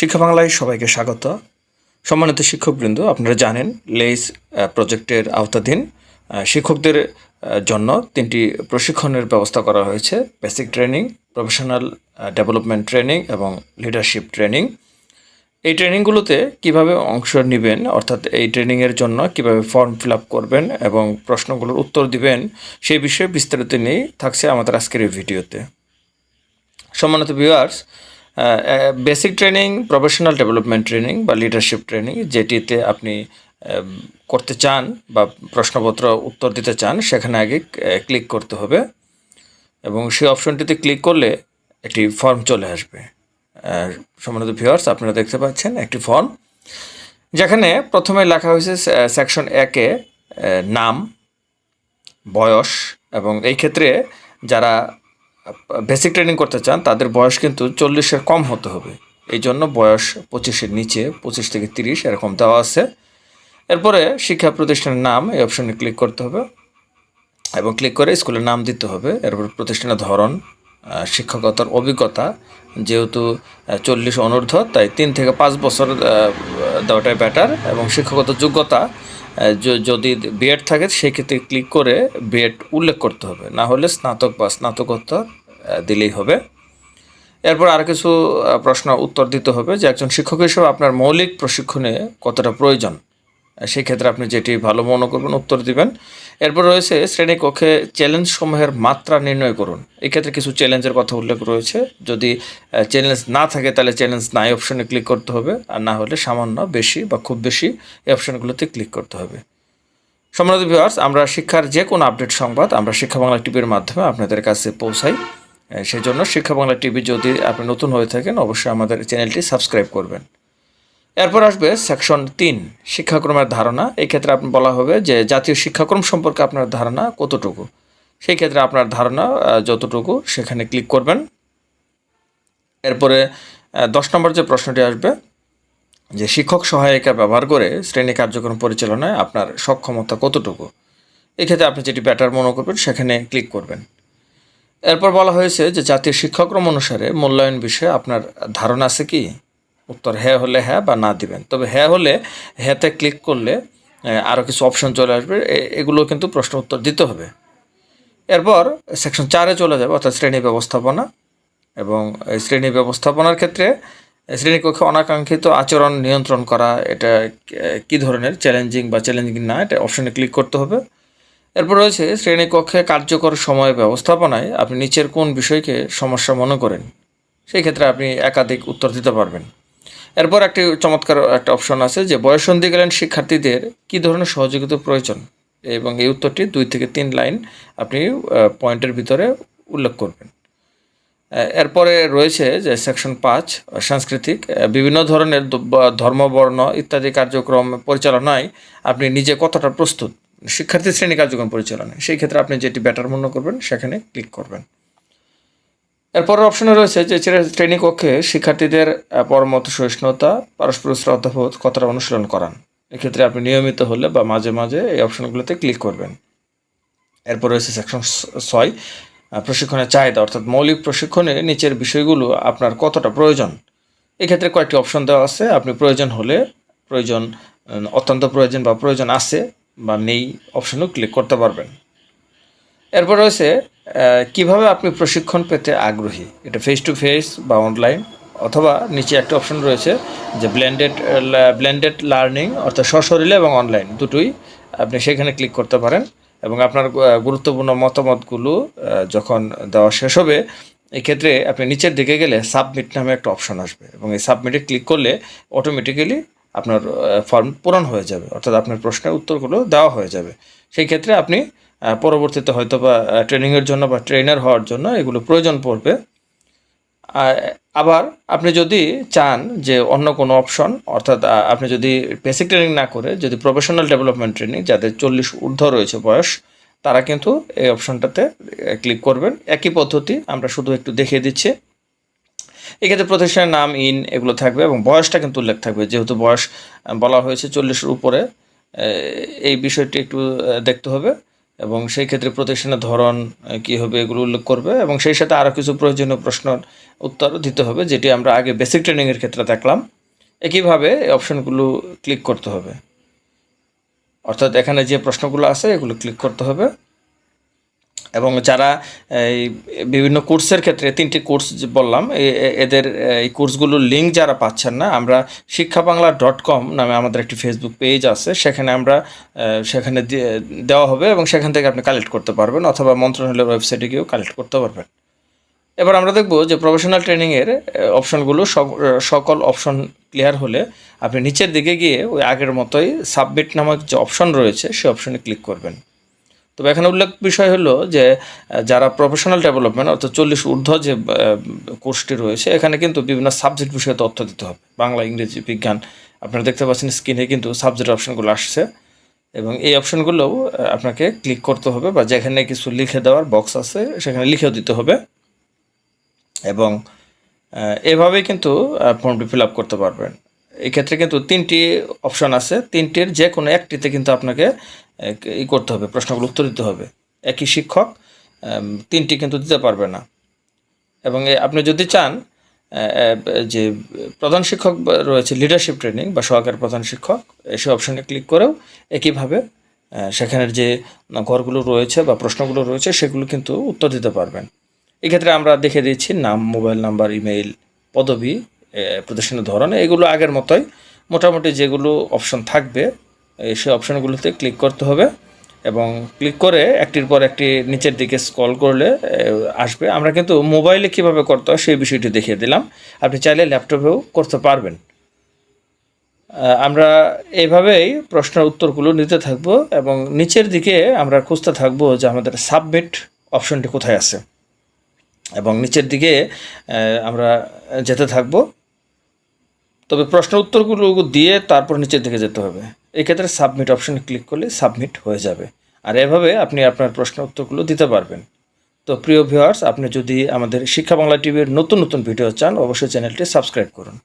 শিক্ষা বাংলায় সবাইকে স্বাগত। সম্মানিত শিক্ষকবৃন্দ, আপনারা জানেন, লেইস প্রজেক্টের আওতাধীন শিক্ষকদের জন্য তিনটি প্রশিক্ষণের ব্যবস্থা করা হয়েছে। Basic training, professional development training এবং লিডারশিপ ট্রেনিং। এই ট্রেনিংগুলোতে কীভাবে অংশ নেবেন, অর্থাৎ এই ট্রেনিংয়ের জন্য কীভাবে ফর্ম ফিল আপ করবেন এবং প্রশ্নগুলোর উত্তর দিবেন, সেই বিষয়ে বিস্তারিত নিয়েই থাকছে আমাদের আজকের এই ভিডিওতে। সম্মানিত viewers basic training professional development training বা লিডারশিপ ট্রেনিং যেটিতে আপনি করতে চান বা প্রশ্নপত্র উত্তর দিতে চান, সেখানে আগে ক্লিক করতে হবে। এবং সেই অপশনটিতে ক্লিক করলে একটি ফর্ম চলে আসবে। সম্মানিত ভিউয়ার্স আপনারা দেখতে পাচ্ছেন একটি ফর্ম যেখানে প্রথমে লেখা হয়েছে সেকশন একে নাম, বয়স এবং এই ক্ষেত্রে যারা বেসিক ট্রেনিং করতে চান, তাদের বয়স কিন্তু চল্লিশের কম হতে হবে। এই জন্য বয়স পঁচিশের নিচে, পঁচিশ থেকে তিরিশ এরকম দেওয়া আছে। এরপরে শিক্ষা প্রতিষ্ঠানের নাম এই অপশনে ক্লিক করতে হবে এবং ক্লিক করে স্কুলের নাম দিতে হবে। এরপর প্রতিষ্ঠানের ধরন শিক্ষকতার অভিজ্ঞতা, যেহেতু চল্লিশ অনূর্ধ্ব, তাই তিন থেকে পাঁচ বছর দেওয়াটাই বেটার এবং শিক্ষকত যোগ্যতা যদি বিএড থাকে সেক্ষেত্রে ক্লিক করে বিএড উল্লেখ করতে হবে। না হলে স্নাতক বা স্নাতকোত্তর দিলেই হবে। এরপর আর কিছু প্রশ্ন উত্তর দিতে হবে যে একজন শিক্ষক হিসেবে আপনার মৌলিক প্রশিক্ষণে কতটা প্রয়োজন? আহ, সেই ক্ষেত্রে আপনি যেটি ভালো মনে করবেন উত্তর দিবেন। এরপর রয়েছে শ্রেণীকক্ষে চ্যালেঞ্জ সমূহের মাত্রা নির্ণয় করুন। এই ক্ষেত্রে কিছু চ্যালেঞ্জের কথা উল্লেখ রয়েছে। যদি চ্যালেঞ্জ না থাকে তাহলে চ্যালেঞ্জ নাই অপশনে ক্লিক করতে হবে। আর না হলে সামান্য বেশি বা খুব বেশি এই অপশনগুলোতে ক্লিক করতে হবে। সম্মানিত ভিউয়ার্স আমরা শিক্ষার যে কোনো আপডেট সংবাদ আমরা শিক্ষা বাংলা টিভির মাধ্যমে আপনাদের কাছে পৌঁছাই। সেই জন্য শিক্ষা বাংলা টিভি যদি আপনি নতুন হয়ে থাকেন, অবশ্যই আমাদের চ্যানেলটি সাবস্ক্রাইব করবেন। এরপর আসবে সেকশন তিন, শিক্ষাক্রমের ধারণা। এই ক্ষেত্রে আপনি বলা হবে যে জাতীয় শিক্ষাক্রম সম্পর্কে আপনার ধারণা কতটুকু? সেই ক্ষেত্রে আপনার ধারণা যতটুকু সেখানে ক্লিক করবেন। এরপরে দশ নম্বর যে প্রশ্নটি আসবে, যে শিক্ষক সহায়িকা ব্যবহার করে শ্রেণি কার্যক্রম পরিচালনায় আপনার সক্ষমতা কতটুকু? এক্ষেত্রে আপনি যেটি ব্যাটার মনে করবেন, সেখানে ক্লিক করবেন। এরপর বলা হয়েছে যে জাতীয় শিক্ষাক্রম অনুসারে মূল্যায়ন বিষয়ে আপনার ধারণা আছে কি? উত্তর হ্যাঁ হলে হ্যাঁ বা না দিবেন। তবে হ্যাঁ হলে হ্যাঁতে ক্লিক করলে আরও কিছু অপশন চলে আসবে। এগুলো কিন্তু প্রশ্ন উত্তর দিতে হবে। এরপর সেকশন চারে চলে যাবে, অর্থাৎ শ্রেণি ব্যবস্থাপনা। এবং শ্রেণি ব্যবস্থাপনার ক্ষেত্রে শ্রেণীকক্ষে অনাকাঙ্ক্ষিত আচরণ নিয়ন্ত্রণ করা, এটা কী ধরনের? চ্যালেঞ্জিং বা চ্যালেঞ্জিং না, এটা অপশনে ক্লিক করতে হবে। এরপর রয়েছে শ্রেণীকক্ষে কার্যকর সময় ব্যবস্থাপনায় আপনি নিচের কোন বিষয়কে সমস্যা মনে করেন, সেই ক্ষেত্রে আপনি একাধিক উত্তর দিতে পারবেন। এরপর একটি চমৎকার একটা অপশন আছে যে বয়সন্ধিকালীন শিক্ষার্থীদের কী ধরনের সহযোগিতা প্রয়োজন এবং এই উত্তরটি দুই থেকে তিন লাইন আপনি পয়েন্টের ভিতরে উল্লেখ করবেন। এরপরে রয়েছে যে সেকশন পাঁচ, সাংস্কৃতিক বিভিন্ন ধরনের ধর্ম বর্ণ ইত্যাদি কার্যক্রম পরিচালনায় আপনি নিজে কতটা প্রস্তুত? শিক্ষার্থী শ্রেণি কার্যক্রম পরিচালনায়। সেই ক্ষেত্রে আপনি যেটি ব্যাটার মনে করবেন, সেখানে ক্লিক করবেন। এরপরের অপশনে রয়েছে যে শ্রে- শ্রেণীকক্ষে শিক্ষার্থীদের পরমত সহিষ্ণুতা, পারস্পরিক শ্রদ্ধাবোধ কতটা অনুশীলন করান। এক্ষেত্রে আপনি নিয়মিত হলে বা মাঝে মাঝে এই অপশনগুলোতে ক্লিক করবেন। এরপর রয়েছে সেকশন ছয় প্রশিক্ষণের চাহিদা, অর্থাৎ মৌলিক প্রশিক্ষণে নিচের বিষয়গুলো আপনার কতটা প্রয়োজন। এক্ষেত্রে কয়েকটি অপশন দেওয়া আছে। আপনি প্রয়োজন হলে, প্রয়োজন অত্যন্ত প্রয়োজন বা প্রয়োজন আছে বা নেই অপশনেও ক্লিক করতে পারবেন। এরপর রয়েছে কীভাবে আপনি প্রশিক্ষণ পেতে আগ্রহী? এটা ফেস টু ফেস বা অনলাইন অথবা নিচে একটা অপশন রয়েছে যে ব্লেন্ডেড ব্লেন্ডেড লার্নিং অর্থাৎ সশরীরে এবং অনলাইন দুটোই আপনি সেখানে ক্লিক করতে পারেন। এবং আপনার গুরুত্বপূর্ণ মতামতগুলো যখন দেওয়া শেষ হবে, এক্ষেত্রে আপনি নিচের দিকে গেলে সাবমিট নামে একটা অপশন আসবে। এবং এই সাবমিটে ক্লিক করলে অটোমেটিক্যালি আপনার ফর্ম পূরণ হয়ে যাবে। অর্থাৎ আপনার প্রশ্নের উত্তরগুলো দেওয়া হয়ে যাবে। সেই ক্ষেত্রে আপনি পরবর্তীতে হয়তো বা ট্রেনিংয়ের জন্য বা ট্রেনার হওয়ার জন্য এগুলো প্রয়োজন পড়বে। আবার আপনি যদি চান যে অন্য কোনো অপশন অর্থাৎ আপনি যদি বেসিক ট্রেনিং না করে যদি প্রফেশনাল ডেভেলপমেন্ট ট্রেনিং যাদের চল্লিশ ঊর্ধ্ব রয়েছে বয়স, তারা কিন্তু এই অপশনটাতে ক্লিক করবেন। একই পদ্ধতি আমরা শুধু একটু দেখিয়ে দিচ্ছি। এক্ষেত্রে প্রতিষ্ঠানের নাম, ইন এগুলো থাকবে এবং বয়সটা কিন্তু উল্লেখ থাকবে। যেহেতু বয়স বলা হয়েছে চল্লিশের উপরে এই বিষয়টি একটু দেখতে হবে এবং সেই ক্ষেত্রে প্রতিষ্ঠানের ধরন কী হবে এগুলো উল্লেখ করবে এবং সেই সাথে আরও কিছু প্রয়োজনীয় প্রশ্নের উত্তর দিতে হবে, যেটি আমরা আগে বেসিক ট্রেনিংয়ের ক্ষেত্রে দেখলাম। একইভাবে এই অপশনগুলো ক্লিক করতে হবে। অর্থাৎ এখানে যে প্রশ্নগুলো আছে, এগুলো ক্লিক করতে হবে। এবং যারা, এই, বিভিন্ন কোর্সের ক্ষেত্রে, তিনটি কোর্স বললাম এদের, এই কোর্সগুলোর লিঙ্ক যারা পাচ্ছেন না, আমরা শিক্ষা বাংলা ডট কম নামে আমাদের একটি ফেসবুক পেজ আছে, সেখানে আমরা সেখানে দেওয়া হবে এবং সেখান থেকে আপনি কালেক্ট করতে পারবেন, অথবা মন্ত্রণালয়ের ওয়েবসাইটে গিয়েও কালেক্ট করতে পারবেন। এবার আমরা দেখব যে প্রফেশনাল ট্রেনিংয়ের অপশনগুলো সকল অপশন ক্লিয়ার হলে আপনি নিচের দিকে গিয়ে ওই আগের মতোই সাবমিট নামক যে অপশন রয়েছে সেই অপশনে ক্লিক করবেন। তবে এখানে উল্লেখ বিষয় হলো যে যারা প্রফেশনাল ডেভেলপমেন্ট অর্থাৎ চল্লিশ ঊর্ধ্ব যে কোর্সটি রয়েছে, এখানে কিন্তু বিভিন্ন সাবজেক্ট বিষয়ে তথ্য দিতে হবে। বাংলা, ইংরেজি, বিজ্ঞান, আপনারা দেখতে পাচ্ছেন স্ক্রিনে কিন্তু সাবজেক্ট অপশনগুলো আসছে। এবং এই অপশনগুলোও আপনাকে ক্লিক করতে হবে বা যেখানে কিছু লিখে দেওয়ার বক্স আছে, সেখানে লিখেও দিতে হবে। এবং এভাবেই কিন্তু ফর্মটি ফিল আপ করতে পারবেন। এক্ষেত্রে কিন্তু তিনটি অপশন আছে। তিনটির যে কোনো একটিতে কিন্তু আপনাকে ই করতে হবে প্রশ্নগুলো উত্তর দিতে হবে। একই শিক্ষক তিনটি কিন্তু দিতে পারবে না। এবং আপনি যদি চান যে প্রধান শিক্ষক রয়েছে লিডারশিপ ট্রেনিং বা সহকারী প্রধান শিক্ষক সেই অপশানে ক্লিক করেও একইভাবে সেখানের যে ঘরগুলো রয়েছে বা প্রশ্নগুলো রয়েছে সেগুলো কিন্তু উত্তর দিতে পারবেন। এক্ষেত্রে আমরা দেখে দিচ্ছি নাম মোবাইল নাম্বার ইমেইল পদবি এ, প্রতিষ্ঠানের ধরন এগুলো আগের মতোই মোটামুটি যেগুলো অপশন থাকবে সেই অপশনগুলোতে ক্লিক করতে হবে এবং ক্লিক করে একটির পর একটি নিচের দিকে স্ক্রল করলে আসবে। আমরা কিন্তু মোবাইলে কীভাবে করতে হয় সেই বিষয়টি দেখিয়ে দিলাম। আপনি চাইলে ল্যাপটপেও করতে পারবেন। আমরা এইভাবেই প্রশ্নের উত্তরগুলো নিতে থাকব এবং নিচের দিকে আমরা খুঁজতে থাকব যে আমাদের সাবমিট অপশনটি কোথায় আছে। এবং নিচের দিকে আমরা যেতে থাকব। তবে প্রশ্ন উত্তরগুলো দিয়ে তারপর নিচের দিকে যেতে হবে। এই ক্ষেত্রে সাবমিট অপশনে ক্লিক করলে সাবমিট হয়ে যাবে। আর এভাবে আপনি আপনার প্রশ্ন উত্তরগুলো দিতে পারবেন। তো প্রিয় ভিউয়ার্স আপনি যদি আমাদের শিক্ষা বাংলা টিভির নতুন নতুন ভিডিও চান, অবশ্যই চ্যানেলটি সাবস্ক্রাইব করুন।